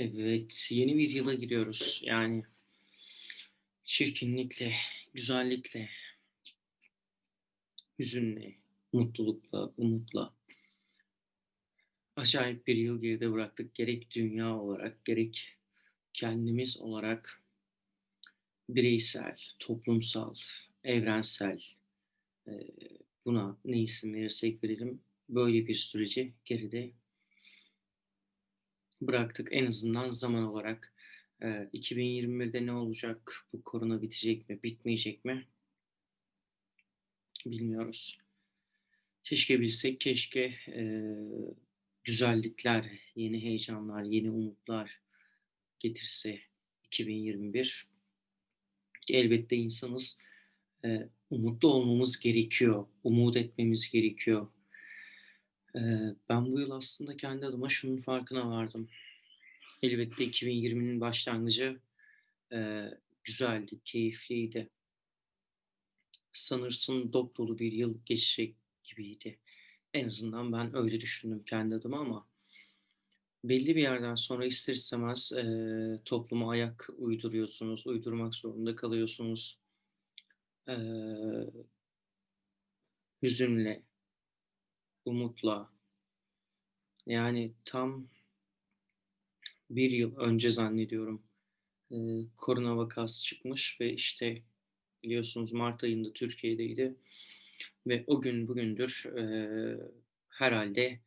Evet, yeni bir yıla giriyoruz. Yani çirkinlikle, güzellikle, hüzünle, mutlulukla, umutla acayip bir yıl geride bıraktık. Gerek dünya olarak, gerek kendimiz olarak bireysel, toplumsal, evrensel e, buna ne isim verirsek verelim böyle bir süreci geride bıraktık en azından zaman olarak. E, 2021'de ne olacak? Bu korona bitecek mi, bitmeyecek mi? Bilmiyoruz. Keşke bilsek, keşke e, güzellikler, yeni heyecanlar, yeni umutlar getirse 2021. Elbette insanız. E, umutlu olmamız gerekiyor. Umut etmemiz gerekiyor. Ben bu yıl aslında kendi adıma şunun farkına vardım. Elbette 2020'nin başlangıcı e, güzeldi, keyifliydi. Sanırsın dop dolu bir yıl geçecek gibiydi. En azından ben öyle düşündüm kendi adıma ama belli bir yerden sonra ister istemez e, topluma ayak uyduruyorsunuz, uydurmak zorunda kalıyorsunuz. E, hüzünle, umutla, yani tam bir yıl önce zannediyorum e, korona vakası çıkmış ve işte biliyorsunuz Mart ayında Türkiye'deydi ve o gün bugündür e, herhalde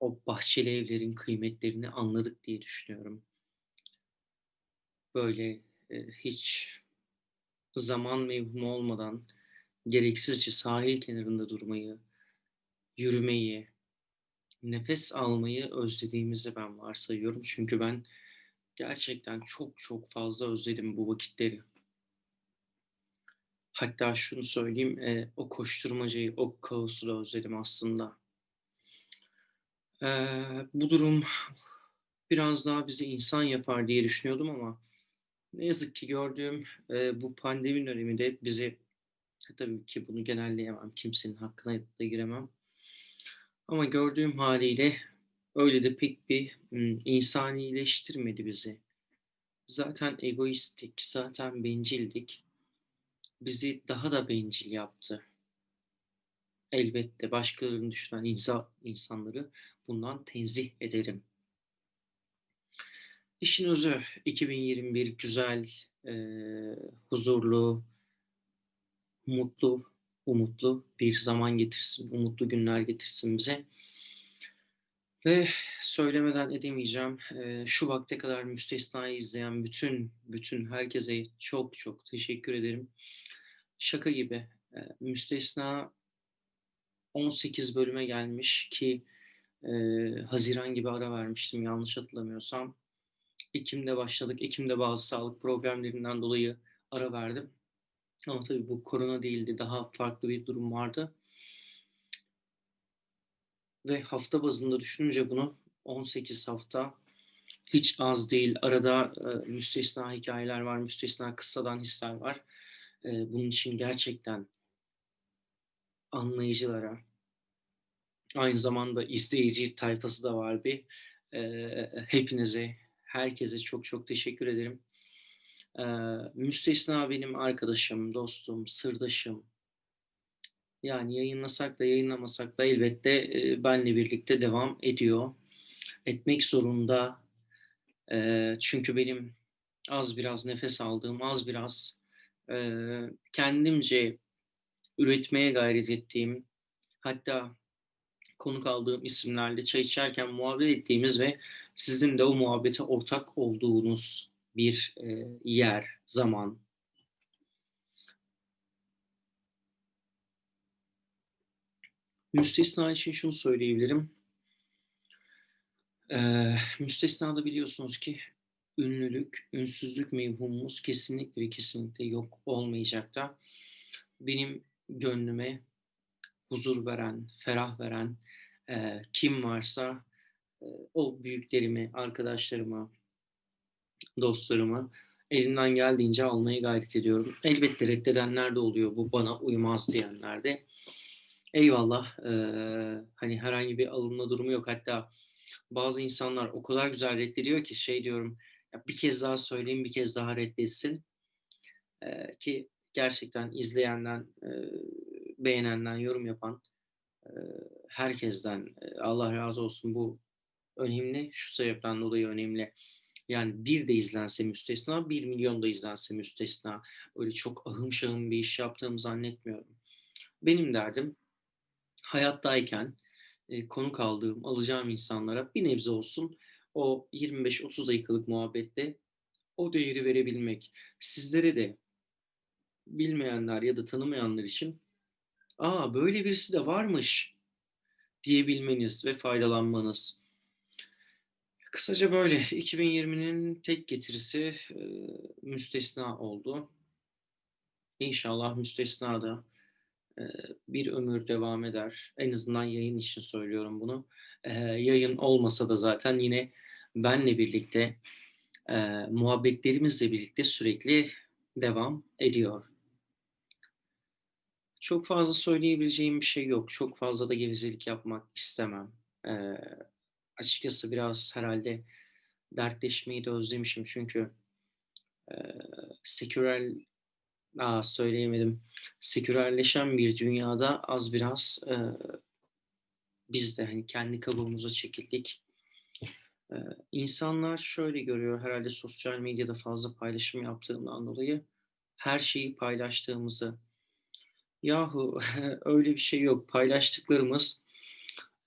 o bahçeli evlerin kıymetlerini anladık diye düşünüyorum. Böyle e, hiç zaman mevhumu olmadan gereksizce sahil kenarında durmayı, yürümeyi, nefes almayı özlediğimizi ben varsayıyorum. Çünkü ben gerçekten çok çok fazla özledim bu vakitleri. Hatta şunu söyleyeyim, e, o koşturmacayı, o kaosu da özledim aslında. E, bu durum biraz daha bizi insan yapar diye düşünüyordum ama ne yazık ki gördüğüm e, bu pandemi döneminde bizi, tabii ki bunu genelleyemem, kimsenin hakkına da giremem. Ama gördüğüm haliyle öyle de pek bir insanileştirmedi bizi. Zaten egoistik, zaten bencildik. Bizi daha da bencil yaptı. Elbette başkalarını düşünen insan, insanları bundan tenzih ederim. İşin özü 2021 güzel, e, huzurlu, mutlu umutlu bir zaman getirsin, umutlu günler getirsin bize. Ve söylemeden edemeyeceğim. Şu vakte kadar müstesnayı izleyen bütün bütün herkese çok çok teşekkür ederim. Şaka gibi. Müstesna 18 bölüme gelmiş ki e, Haziran gibi ara vermiştim yanlış hatırlamıyorsam. Ekim'de başladık. Ekim'de bazı sağlık problemlerinden dolayı ara verdim. Ama tabii bu korona değildi. Daha farklı bir durum vardı. Ve hafta bazında düşününce bunu 18 hafta hiç az değil. Arada e, müstesna hikayeler var, müstesna kıssadan hisler var. E, bunun için gerçekten anlayıcılara, aynı zamanda izleyici tayfası da var bir. E, hepinize, herkese çok çok teşekkür ederim. Ee, müstesna benim arkadaşım, dostum, sırdaşım. Yani yayınlasak da yayınlamasak da elbette e, benle birlikte devam ediyor. Etmek zorunda. E, çünkü benim az biraz nefes aldığım, az biraz e, kendimce üretmeye gayret ettiğim, hatta konuk aldığım isimlerle çay içerken muhabbet ettiğimiz ve sizin de o muhabbete ortak olduğunuz bir e, yer, zaman. Müstesna için şunu söyleyebilirim. Ee, müstesnada biliyorsunuz ki ünlülük, ünsüzlük mevhumumuz kesinlikle ve kesinlikle yok olmayacak da benim gönlüme huzur veren, ferah veren e, kim varsa e, o büyüklerimi, arkadaşlarıma, dostlarımı elimden geldiğince almaya gayret ediyorum. Elbette reddedenler de oluyor. Bu bana uymaz diyenler de. Eyvallah. E, hani herhangi bir alınma durumu yok. Hatta Bazı insanlar o kadar güzel reddediyor ki şey diyorum, ya bir kez daha söyleyeyim, bir kez daha reddetsin. Eee, ki gerçekten izleyenden, eee, beğenenden, yorum yapan, eee, herkesten, eee, Allah razı olsun. Bu önemli. Şu sebepten dolayı önemli. Yani bir de izlense müstesna, 1.000.000 da izlense müstesna. Öyle çok ahım şahım bir iş yaptığımı zannetmiyorum. Benim derdim hayattayken, eee, konuk aldığım, alacağım insanlara bir nebze olsun o 25-30 dakikalık muhabbette o değeri verebilmek. Sizlere de bilmeyenler ya da tanımayanlar için, "A, böyle birisi de varmış." diyebilmeniz ve faydalanmanız. Kısaca böyle. 2020'nin tek getirisi, eee, müstesna oldu. İnşallah müstesna da, eee, bir ömür devam eder. En azından yayın için söylüyorum bunu. Eee, yayın olmasa da zaten yine benle birlikte, eee, muhabbetlerimizle birlikte sürekli devam ediyor. Çok fazla söyleyebileceğim bir şey yok. Çok fazla da gevezelik yapmak istemem. Eee, açıkçası biraz herhâlde dertleşmeyi de özlemişim çünkü, eee, seküler A, söyleyemedim. Sekülerleşen bir dünyada az biraz, eee, biz de, hani, kendi kabuğumuza çekildik. Eee, insanlar şöyle görüyor herhâlde sosyal medyada fazla paylaşım yaptığımdan dolayı, her şeyi paylaştığımızı. Yahu öyle bir şey yok. Paylaştıklarımız,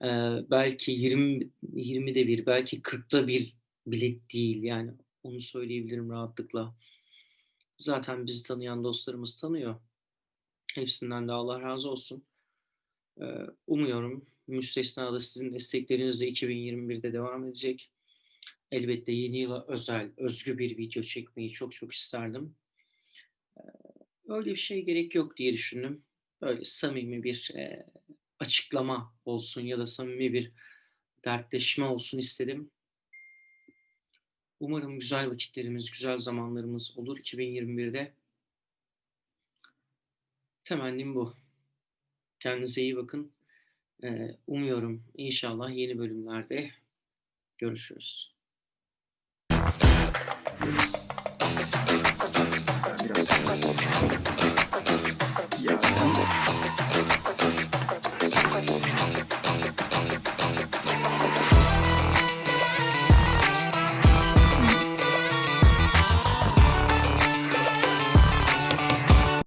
eee, belki yirmi 20'de 1, belki 40'ta 1 bile değil. Yani onu söyleyebilirim rahatlıkla. Zaten bizi tanıyan dostlarımız tanıyor. Hepsinden de Allah razı olsun. Eee, umuyorum müstesna da sizin desteklerinizle 2021'de devam edecek. Elbette yeni yıla özel, özgü bir video çekmeyi çok çok isterdim. Öyle bir şeye gerek yok diye düşündüm. Böyle samimi bir, açıklama olsun ya da samimi bir dertleşme olsun istedim. Umarım güzel vakitlerimiz, güzel zamanlarımız olur 2021'de. Temennim bu. Kendinize iyi bakın. Eee, umuyorum inşallah yeni bölümlerde görüşürüz.